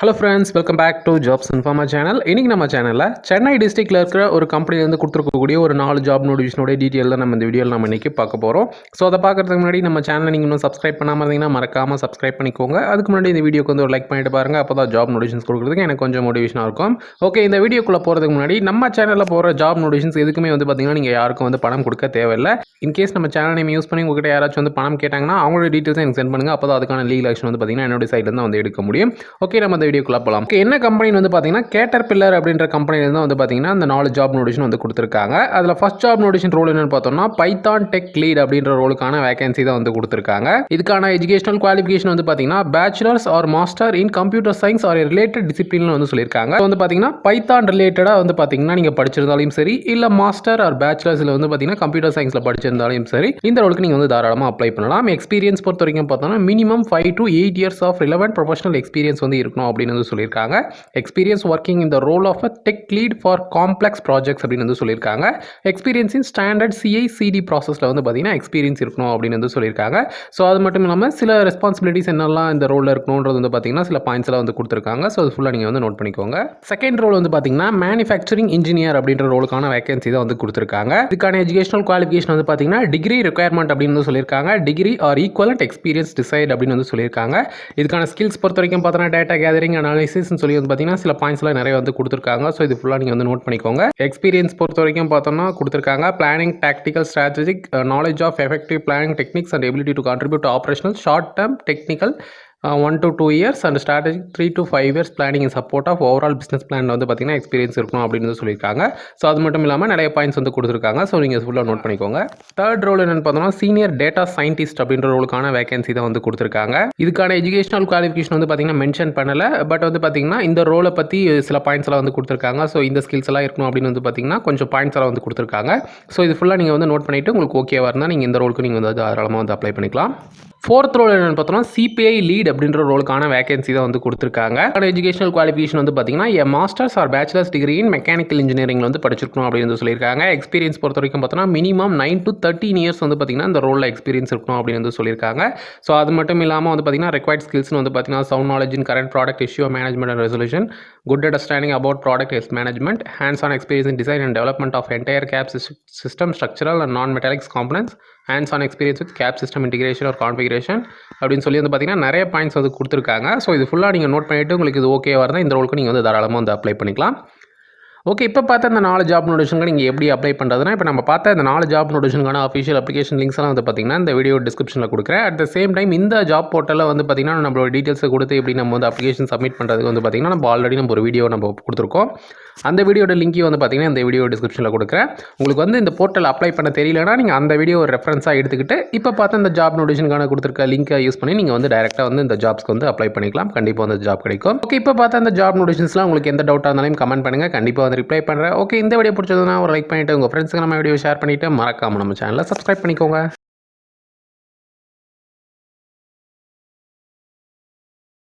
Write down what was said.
Hello friends welcome back to Jobs Informa channel இன்றைக்கி நம்ம சேனலில் சென்னை டிஸ்ட்ரிக்டில் இருக்கிற ஒரு கம்பெனிலேருந்து கொடுத்துருக்கக்கூடிய ஒரு நாலு ஜாப் நோட்டிஃபிகேஷனோட டீட்டெயில் தான் நம்ம இந்த வீடியோவில் நம்ம இன்றைக்கி பார்க்க போகிறோம் ஸோ அதை பார்க்குறதுக்கு முன்னாடி நம்ம சேனலை நீங்கள் இன்னும் சப்ஸ்கிரைப் பண்ணாமல் இருந்தீங்கன்னா மறக்காமல் சப்ஸ்கிரைப் பண்ணிக்கோங்க. அதுக்கு முன்னாடி இந்த வீடியோக்கு வந்து ஒரு லைக் பண்ணிட்டு பாருங்கள் அப்போ தான் ஜாப் நோட்டிஃபிகேஷன் கொடுக்குறதுக்கு எனக்கு கொஞ்சம் மோட்டிவேஷனாக இருக்கும். ஓகே இந்த வீடியோக்குள்ளே போகிறதுக்கு முன்னாடி நம்ம சேனலில் போகிற ஜாப் நோட்டிஃபிகேஷன்ஸ் எதுக்குமே வந்து பார்த்தீங்கன்னா நீங்கள் யாருக்கும் வந்து பணம் கொடுக்க தேவையில்லை. இன்கேஸ் நம்ம சேனல் நேம் யூஸ் பண்ணி உங்ககிட்ட யாராச்சும் வந்து பணம் கேட்டாங்கன்னா அவங்களோட டீட்டெயில்ஸ் எனக்கு சென்ட் பண்ணுங்கள் அப்போ தான் அதுக்கான லீகல் ஆக்ஷன் வந்து பார்த்தீங்கன்னா என்னோட சைட்லேருந்து வந்து எடுக்க முடியும். ஓகே நம்ம இந்த வீடியோக்குள்ளே போகலாம். என்ன கம்பெனி வந்து பார்த்தீங்கன்னா கேட்டர் பில்லர் அப்படின்ற கம்பெனிலேருந்து வந்து பார்த்தீங்கன்னா அந்த நாலு ஜாப் நோட்டிஷன் வந்து கொடுத்துருக்காங்க. அதில் ஃபர்ஸ்ட் ஜாப் நோட்டிஷன் ரோல் என்னன்னு பார்த்தோம்னா பைத்தான் டெக் லீட் அப்படின்ற ரோலுக்கான வேகன்சி தான் வந்து கொடுத்துருக்காங்க. இதுக்கான எஜுகேஷனல் குவாலிஃபிகேஷன் வந்து பார்த்தீங்கன்னா bachelors or master in computer science or related discipline வந்து சொல்லியிருக்காங்க. வந்து பார்த்தீங்கன்னா பைத்தான் ரிலேட்டடாக வந்து பார்த்தீங்கன்னா நீங்கள் படிச்சிருந்தாலும் சரி இல்லை மாஸ்டர் ஆர் பேச்சுலர்ஸில் வந்து பார்த்தீங்கன்னா கம்ப்யூட்டர் சயின்ஸில் படிச்சிருந்தாலும் சரி இந்த ரோலுக்கு நீங்கள் வந்து தாராளமாக அப்ளை பண்ணலாம். எக்ஸ்பீரியன்ஸ் பொறுத்த வரைக்கும் பார்த்தோம்னா minimum five to eight years of relevant professional experience வந்து இருக்கணும் அப்படின்னு வந்து சொல்லியிருக்காங்க. எக்ஸ்பீரியன்ஸ் ஒர்க்கிங் இந்த role of a tech lead for complex projects அப்படின்னு வந்து சொல்லியிருக்காங்க. Experience in standard CI CD ப்ராசஸில் வந்து பார்த்தீங்கன்னா எக்ஸ்பீரியன்ஸ் இருக்கணும் அப்படின்னு வந்து சொல்லியிருக்காங்க. ஸோ அது மட்டும் இல்லாமல் சில ரெஸ்பான்சிபிலிட்டிஸ் என்னெல்லாம் இந்த ரோலில் இருக்கணுன்றது வந்து பார்த்தீங்கன்னா சில பாயிண்ட்ஸ் எல்லாம் வந்து கொடுத்துருக்காங்க. ஸோ அது ஃபுல்லாக நீங்கள் வந்து நோட் பண்ணிக்கோங்க. செகண்ட் ரோல் வந்து பார்த்தீங்கன்னா மேனுஃபேக்சரிங் இன்ஜினியர் அப்படின்ற ரோலுக்கான வேகன்சி தான் வந்து கொடுத்துருக்காங்க. இதுக்கான எஜுகேஷனல் குவாலிஃபிகேஷன் வந்து பார்த்தீங்கன்னா டிகிரி ரெக்குயர்மெண்ட் அப்படின்னு வந்து சொல்லியிருக்காங்க. Degree or equivalent experience desired அப்படின்னு வந்து சொல்லியிருக்காங்க. இதுக்கான ஸ்கில்ஸ் பொறுத்த வரைக்கும் பார்த்தோன்னா டேட்டா கேதரிங் அனாலிசிஸ்னு சொல்லி வந்து பார்த்தீங்கன்னா சில பாயிண்ட்ஸ்லாம் நிறைய வந்து கொடுத்துருக்காங்க. ஸோ இது ஃபுல்லாக நீங்கள் வந்து நோட் பண்ணிக்கோங்க. எக்ஸ்பீரியன்ஸ் பொறுத்த வரைக்கும் பார்த்தோம்னா கொடுத்துருக்காங்க. Planning tactical strategic knowledge of effective planning techniques and ability to contribute operational short term technical one to two years and strategic three to five years planning in support of overall business plan வந்து பார்த்தீங்கன்னா experience இருக்கணும் அப்படின்னு சொல்லியிருக்காங்க. So அது மட்டும் இல்லாமல் நிறைய points வந்து கொடுத்துருக்காங்க. ஸோ நீங்கள் ஃபுல்லாக நோட் பண்ணிக்கோங்க. தேர்ட் ரோல் என்னென்னு பார்த்தோம்னா சீனியர் டேட்டா சயின்டிஸ்ட் அப்படின்ற ரோலுக்கான வேகன்சி தான் வந்து கொடுத்துருக்காங்க. இதுக்கான எஜுகேஷனல் குவாலிஃபிகேஷன் வந்து பார்த்தீங்கன்னா மென்ஷன் பண்ணலை. பட் வந்து பார்த்தீங்கன்னா இந்த ரோலை பற்றி சில பாயிண்ட்ஸ் எல்லாம் வந்து கொடுத்துருக்காங்க. ஸோ இந்த ஸ்கில்ஸ் எல்லாம் இருக்கணும் அப்படின்னு வந்து பார்த்தீங்கன்னா கொஞ்சம் பாயிண்ட்ஸ் எல்லாம் வந்து கொடுத்துருக்காங்க. ஸோ இது ஃபுல்லாக நீங்கள் வந்து நோட் பண்ணிவிட்டு உங்களுக்கு ஓகேவாக இருந்தால் நீங்கள் இந்த ரோலுக்கு நீங்கள் வந்து தாராளமாக வந்து அப்ளை பண்ணிக்கலாம். ஃபோர்த் ரோல் என்னென்னு பார்த்தோம்னா சிபிஐ லீட் அப்படின்ற ரோலுக்கான வேகன்சி தான் வந்து கொடுத்துருக்காங்க. எஜுகேஷனல் குவாலிஃபிகேஷன் வந்து பார்த்தீங்கன்னா masters or bachelors degree in mechanical engineering வந்து படிச்சிருக்கணும் அப்படின்னு வந்து சொல்லியிருக்காங்க. எக்ஸ்பீரியன்ஸ் பொறுத்த வரைக்கும் பார்த்தோன்னா minimum nine to thirteen years வந்து பார்த்தீங்கன்னா இந்த ரோலில் எக்ஸ்பீரியன்ஸ் இருக்கணும் அப்படின்னு வந்து சொல்லியிருக்காங்க. ஸோ அது மட்டும் இல்லாமல் வந்து பார்த்தீங்கன்னா ரெக்வயர்ட் ஸ்கில்ஸ்னு வந்து பார்த்தீங்கன்னா sound knowledge in current product issue management and resolution good understanding about product health management hands on experience in design and development of entire cap system structural and non metallics components hands on experience with cap system integration ஒரு configuration அப்படின்னு சொல்லி வந்து பார்த்தீங்கன்னா நிறைய points வந்து கொடுத்துருக்காங்க. So இது ஃபுல்லாக நீங்கள் நோட் பண்ணிவிட்டு உங்களுக்கு இது ஓகேவாக இருந்தால் இந்த ரோலுக்கு நீங்கள் வந்து தாராளமாக வந்து அப்ளை பண்ணிக்கலாம். ஓகே இப்போ பார்த்த இந்த நாலு ஜாப் நோட்டிஃபிகேஷன் நீங்கள் எப்படி அப்ளை பண்ணுறதுனா இப்போ நம்ம பார்த்த இந்த நாலு ஜாப் நோட்டிஃபிகேஷனுக்கான அஃபிஷியல் அப்ளிகேஷன் லிங்க்ஸ் எல்லாம் வந்து பார்த்தீங்கன்னா இந்த வீடியோ டிஸ்கிரிப்ஷனில் கொடுக்குறேன். அட் த சேம் டைம் இந்த ஜாப் போர்ட்டலில் வந்து பார்த்தீங்கன்னா நம்மளோட டீட்டெயில்ஸை கொடுத்து எப்படி நம்ம வந்து அப்ளிகேஷன் சப்மிட் பண்ணுறதுக்கு வந்து பார்த்தீங்கன்னா நம்ம ஆல்ரெடி நம்ம ஒரு வீடியோ நம்ம கொடுத்துருக்கோம். அந்த வீடியோட லிங்க்கையும் வந்து பார்த்திங்கன்னா இந்த வீடியோ டிஸ்கிரிப்ஷனில் கொடுக்குறேன். உங்களுக்கு வந்து இந்த போர்ட்டல் அப்ளை பண்ண தெரியலனா நீங்கள் அந்த வீடியோ ஒரு ரெஃபரன்ஸாக எடுத்துக்கிட்டு இப்போ பார்த்து இந்த ஜாப் நோட்டிஃபிகேஷனுக்கான கொடுத்துருக்க லிங்க்கை யூஸ் பண்ணி நீங்கள் வந்து டேரெக்டாக வந்து இந்த ஜாப்ஸ்க்கு வந்து அப்ளை பண்ணிக்கலாம். கண்டிப்பாக வந்து ஜாப் கிடைக்கும். ஓகே இப்போ பார்த்த அந்த ஜாப் நோட்டிஃபிகேஷன்ஸ்லாம் உங்களுக்கு எந்த டவுட்டாக இருந்தாலும் கமெண்ட் பண்ணுங்கள் கண்டிப்பாக வந்து ரிப்ளை பண்ணுறேன் ஓகே இந்த வீடியோ பிடிச்சதுன்னா ஒரு லைக் பண்ணிவிட்டு உங்கள் ஃப்ரெண்ட்ஸுக்கு நம்ம வீடியோ ஷேர் பண்ணிவிட்டு மறக்காமல் நம்ம சேனலை சப்ஸ்கிரைப் பண்ணிக்கோங்க.